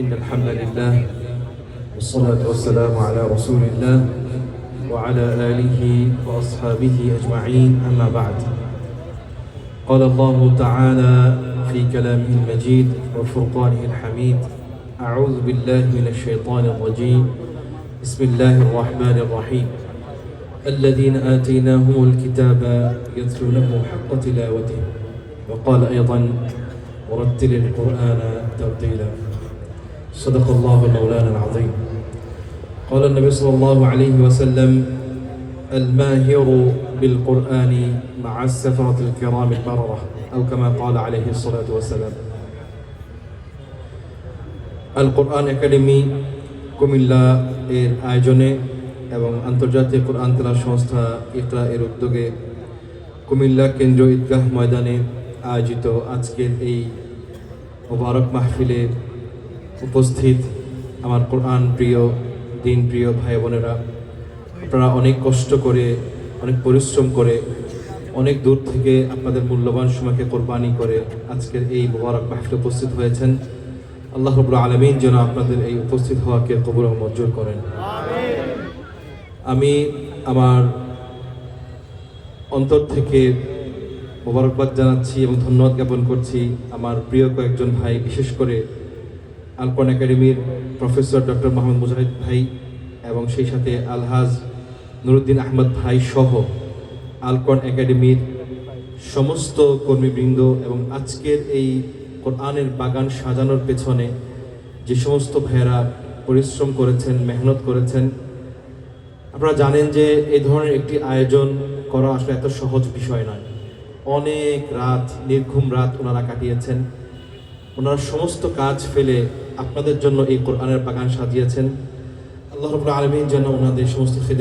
إن الحمد لله والصلاة والسلام على رسول الله وعلى آله وأصحابه أجمعين. أما بعد قال الله تعالى في كلامه المجيد وفرقانه الحميد أعوذ بالله من الشيطان الرجيم. بسم الله الرحمن الرحيم. الذين آتيناهم الكتاب يتلونه حق تلاوته وقال أيضا ورتل القرآن ترتيلا. صدق الله مولانا العظيم قال النبي صلى الله عليه وسلم الماهر بالقرآن مع السفرة الكرام البررة أو كما قال عليه الصلاة والسلام আল কোরআন academy Comilla এর আয়োজনে এবং আন্তর্জাতিক কোরআন তেলা সংস্থা ইকরা এর উদ্যোগে কুমিল্লা কেন্দ্রীয় ঈদগাহ ময়দানে আয়োজিত আজকের এই মোবারক মাহফিলে উপস্থিত আমার কোরআন প্রিয়, দিন প্রিয় ভাই বোনেরা। আপনারা অনেক কষ্ট করে, অনেক পরিশ্রম করে, অনেক দূর থেকে আপনাদের মূল্যবান সময়কে কোরবানি করে আজকের এই মোবারক মাহফিলে উপস্থিত হয়েছেন। আল্লাহ রবুল আলমিন যেন আপনাদের এই উপস্থিত হওয়াকে কবুল ও মঞ্জুর করেন। আমি আমার অন্তর থেকে মোবারকবাদ জানাচ্ছি এবং ধন্যবাদ জ্ঞাপন করছি আমার প্রিয় কয়েকজন ভাই, বিশেষ করে আলপন একাডেমির প্রফেসর ডক্টর মোহাম্মদ মুজাহিদ ভাই এবং সেই সাথে আলহাজ নুরুদ্দিন আহমদ ভাই সহ আলকন একাডেমির সমস্ত কর্মীবৃন্দ এবং আজকের এই কোরআনের বাগান সাজানোর পেছনে যে সমস্ত ভাইয়েরা পরিশ্রম করেছেন, মেহনত করেছেন, আপনারা জানেন যে এই ধরনের একটি আয়োজন করা আসলে এত সহজ বিষয় নয়। অনেক রাত, নির্ঘুম রাত ওনারা কাটিয়েছেন। ওনারা সমস্ত কাজ ফেলে আপনাদের জন্য এই কোরআনের বাগান সাজিয়েছেন। আল্লাহ রবুল্লা আলমীর জন্য ওনাদের সমস্ত খেদে